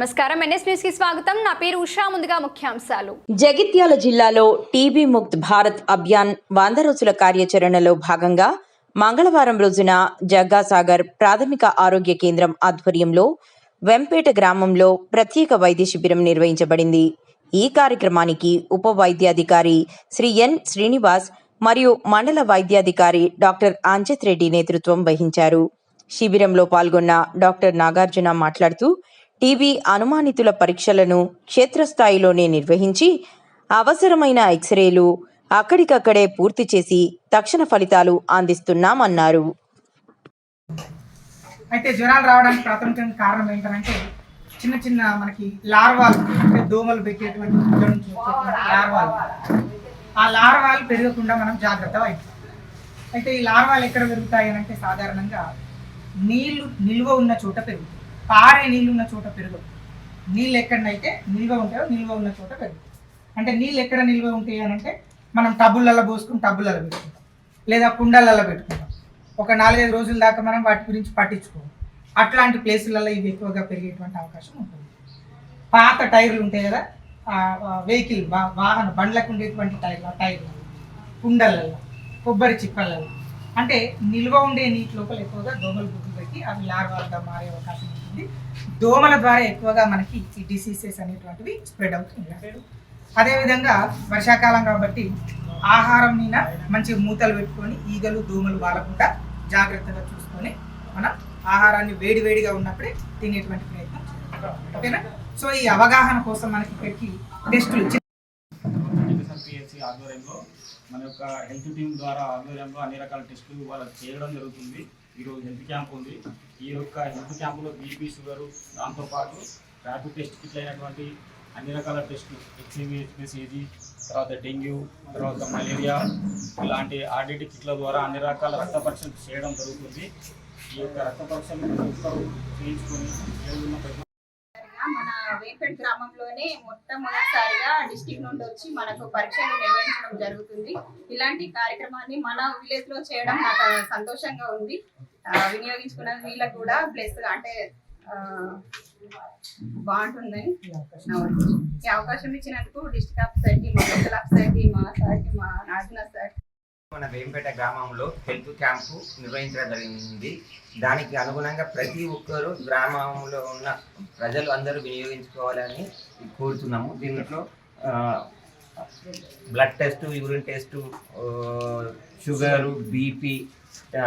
నమస్కారం. ఎన్ఎస్ న్యూస్కి స్వాగతం. నా పేరు ఉషా. ముందుగా ముఖ్యాంశాలు. జగిత్యాల జిల్లాలో టీబీ ముక్త్ భారత్ అభియాన్ వంద రోజుల కార్యాచరణలో భాగంగా మంగళవారం రోజున జగ్గాసాగర్ ప్రాథమిక ఆరోగ్య కేంద్రం ఆధ్వర్యంలో వెంపేట గ్రామంలో ప్రత్యేక వైద్య శిబిరం నిర్వహించబడింది. ఈ కార్యక్రమానికి ఉప వైద్యాధికారి శ్రీ ఎన్ శ్రీనివాస్ మరియు మండల వైద్యాధికారి డాక్టర్ అంజిత్ రెడ్డి నేతృత్వం వహించారు. శిబిరంలో పాల్గొన్న డాక్టర్ నాగార్జున మాట్లాడుతూ టీబీ అనుమానితుల పరీక్షలను క్షేత్రస్థాయిలోనే నిర్వహించి అవసరమైన ఎక్స్రేలు అక్కడికక్కడే పూర్తి చేసి తక్షణ ఫలితాలు అందిస్తున్నామన్నారు. అయితే జ్వరాలు రావడానికి ప్రాథమికంగా కారణం ఏంటంటే చిన్న చిన్న మనకి లార్వాలు అంటే దోమలు పెట్టేటువంటి లార్వాలు. ఆ లార్వాలు పెరగకుండా మనం జాగ్రత్త వహించాలి. అయితే ఈ లార్వాలు ఎక్కడ పెరుగుతాయి అంటే సాధారణంగా నీళ్ళు నిల్వ ఉన్న చోట పెరుగుతాయి. పారే నీళ్ళు ఉన్న చోట పెరగవు నీళ్ళు ఎక్కడనైతే నిల్వ ఉంటాయో నిల్వ ఉన్న చోట పెరుగుతాయి. అంటే నీళ్ళు ఎక్కడ నిల్వ ఉంటాయి అని అంటే మనం టబ్బులలో పోసుకుని టబ్బులలో పెట్టుకుంటాం. లేదా కుండలలో పెట్టుకుంటాం. ఒక నాలుగైదు రోజుల దాకా మనం వాటి గురించి పట్టించుకోం. అట్లాంటి ప్లేసులలో ఇవి ఎక్కువగా పెరిగేటువంటి అవకాశం ఉంటుంది. పాత టైర్లు ఉంటాయి కదా వెహికల్ వాహన బండ్లకు ఉండేటువంటి టైర్లు టైర్లు కుండలలో కొబ్బరి చిప్పలలో అంటే నిల్వ ఉండే నీటి లోపల ఎక్కువగా దోమలు గుడ్లు పెట్టి అవి లార్వాలుగా మారే అవకాశం ఉంటుంది. దోమల ద్వారా ఎక్కువగా మనకి ఈ డిసీజెస్ అనేటువంటివి స్ప్రెడ్ అవుతుంది అదేవిధంగా వర్షాకాలం కాబట్టి ఆహారం మీద మంచి మూతలు పెట్టుకొని ఈగలు దోమలు వాలకుండా జాగ్రత్తగా చూసుకొని మనం ఆహారాన్ని వేడి వేడిగా ఉన్నప్పుడే తినేటువంటి ప్రయత్నం ఓకేనా? సో ఈ అవగాహన కోసం మనకి ఇక్కడికి టెస్టులు పిఎస్సి ఆధ్వర్యంలో మన యొక్క హెల్త్ టీం ద్వారా ఆధ్వర్యంలో అన్ని రకాల టెస్టులు వాళ్ళకి చేయడం జరుగుతుంది. ఈరోజు హెల్త్ క్యాంప్ ఉంది. ఈ యొక్క హెల్త్ క్యాంపులో బీపీ షుగరు దాంతోపాటు ర్యాపిడ్ టెస్ట్ కిట్ అయినటువంటి అన్ని రకాల టెస్టులు హెచ్ఐవి హెచ్పిసిజి తర్వాత డెంగ్యూ తర్వాత మలేరియా ఇలాంటి ఆర్డిటి కిట్ల ద్వారా అన్ని రకాల రక్త పరీక్షలు చేయడం జరుగుతుంది. ఈ యొక్క రక్త పరీక్షలు చేయించుకొని మన వేపేట్ గ్రామంలోనే మొట్టమొదటిసారిగా డిస్టిక్ నుండి వచ్చి మనకు పరీక్షలు నిర్వహించడం జరుగుతుంది. ఇలాంటి కార్యక్రమాన్ని మన విలేజ్లో చేయడం నాకు సంతోషంగా ఉంది. వినియోగించుకున్న వీళ్ళకు కూడా ప్లస్ అంటే బాగుంటుందని నా ఈ అవకాశం ఇచ్చినందుకు డిస్ట్రిక్ట్ ఆఫ్ సైడ్కి మా లోకల్ ఆఫ్ సైడ్కి మా సార్కి మా నాగనాథ్ సార్ మన వేంపేట గ్రామంలో హెల్త్ క్యాంపు నిర్వహించడం జరిగింది. దానికి అనుగుణంగా ప్రతి ఒక్కరూ గ్రామంలో ఉన్న ప్రజలు అందరూ వినియోగించుకోవాలని కోరుతున్నాము. దీంట్లో blood test urine test sugar BP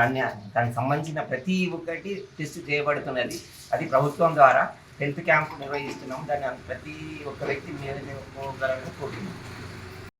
అన్ని దానికి సంబంధించిన ప్రతి ఒక్కటి టెస్ట్ చేయబడుతున్నది. అది ప్రభుత్వం ద్వారా హెల్త్ క్యాంపు నిర్వహిస్తున్నాము. దాన్ని ప్రతి ఒక్క వ్యక్తి వినియోగించుకోగలని కోరుతున్నాము.